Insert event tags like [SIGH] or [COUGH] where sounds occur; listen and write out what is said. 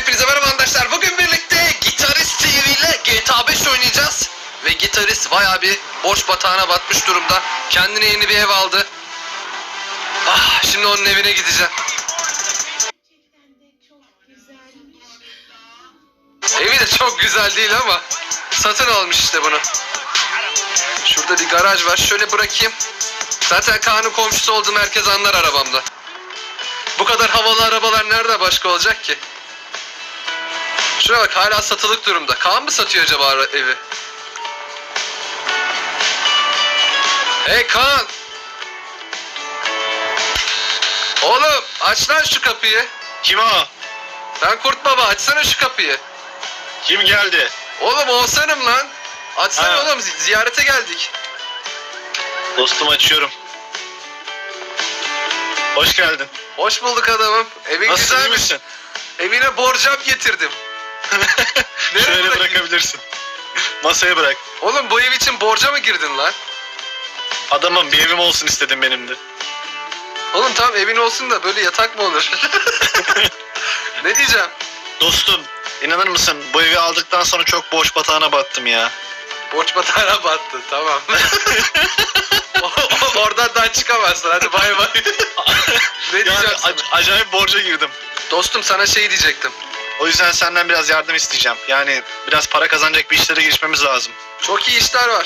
Hepinize merhaba arkadaşlar. Bugün birlikte Gitarist TV ile GTA 5 oynayacağız. Ve Gitarist bayağı bir borç batağına batmış durumda. Kendine yeni bir ev aldı. Ah, şimdi onun evine gideceğim. Evi de çok güzel değil ama satın almış işte bunu. Şurada bir garaj var. Şöyle bırakayım. Zaten Kaan'ın komşusu olduğum herkes anlar arabamda. Bu kadar havalı arabalar nerede başka olacak ki? Şuna bak hala satılık durumda. Kaan mı satıyor acaba evi? Hey Kaan! Oğlum aç lan şu kapıyı. Kim o? Ben Kurt Baba açsana şu kapıyı. Kim geldi? Oğlum Oğuzhan'ım lan. Açsana Ha. oğlum zi- ziyarete geldik. Dostum açıyorum. Hoş geldin. Hoş bulduk adamım. Evin Nasılsın iyi güzelmiş. misin? Evine borcam getirdim. Şöyle bırakayım? bırakabilirsin. Masaya bırak. Oğlum bu ev için borca mı girdin lan? Adamım bir evim olsun istedim benim de. Oğlum tamam evin olsun da böyle yatak mı olur? [LAUGHS] ne diyeceğim? Dostum inanır mısın bu evi aldıktan sonra çok boş batağına battım ya. Borç batağına battı tamam. [LAUGHS] Oradan daha çıkamazsın hadi bay bay. [LAUGHS] ne Yani diyeceğim sana? ac- acayip borca girdim. Dostum sana şey diyecektim. O yüzden senden biraz yardım isteyeceğim. Yani biraz para kazanacak bir işlere girişmemiz lazım. Çok iyi işler var.